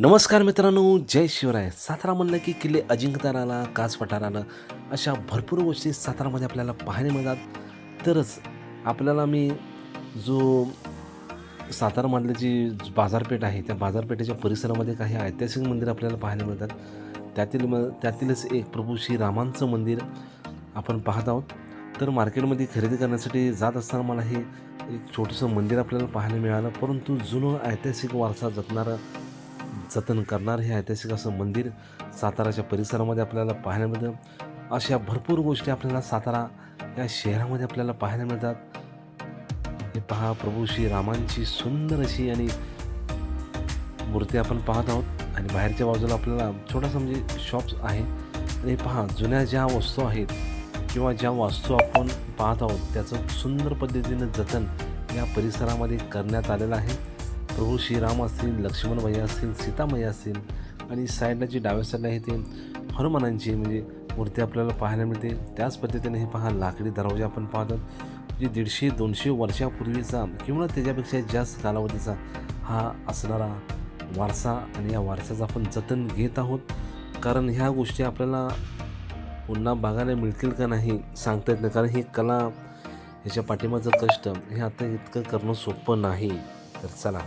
नमस्कार मित्रांनो जय शिवराय. सातारा म्हणलं की किल्ले अजिंक्यताराला कास पठाराला अशा भरपूर गोष्टी सातारामध्ये आपल्याला पाहायला मिळतात. तरच आपल्याला मी जो सातारामधलं जी बाजारपेठ आहे त्या बाजारपेठेच्या परिसरामध्ये काही ऐतिहासिक मंदिर आपल्याला पाहायला मिळतात. त्यातील म त्यातीलच एक प्रभू श्री रामांचं मंदिर आपण पाहत आहोत. तर मार्केटमध्ये खरेदी करण्यासाठी जात असताना मला हे एक छोटंसं मंदिर आपल्याला पाहायला मिळालं. परंतु जुनं ऐतिहासिक वारसा जपणारं जतन करणारं हे ऐतिहासिक असं मंदिर साताराच्या परिसरामध्ये आपल्याला पाहायला मिळतं. अशा भरपूर गोष्टी आपल्याला सातारा या शहरामध्ये आपल्याला पाहायला मिळतात. हे पहा प्रभू श्री रामांची सुंदर अशी आणि मूर्ती आपण पाहत आहोत. आणि बाहेरच्या बाजूला आपल्याला छोटासा म्हणजे शॉप्स आहे. आणि पहा जुन्या ज्या वस्तू आहेत किंवा ज्या वास्तू आपण पाहत आहोत त्याचं सुंदर पद्धतीनं जतन या परिसरामध्ये करण्यात आलेलं आहे. प्रभू श्रीराम असतील लक्ष्मणभाई असतील सीतामाई असतील आणि साईडला जी डाव्या साईडला आहे ते हनुमानांची म्हणजे मूर्ती आपल्याला पाहायला मिळते. त्याच पद्धतीने हे पहा लाकडी दरवाजे आपण पाहतो जे दीडशे दोनशे वर्षापूर्वीचा किंवा त्याच्यापेक्षा जास्त कालावधीचा हा असणारा वारसा आणि या वारसाचं आपण जतन घेत आहोत. कारण ह्या गोष्टी आपल्याला पुन्हा बघायला मिळतील का नाही सांगता येत नाही. कारण ही कला ह्याच्या पाठिंबाचं कष्ट हे आता इतकं करणं सोपं नाही. तर चला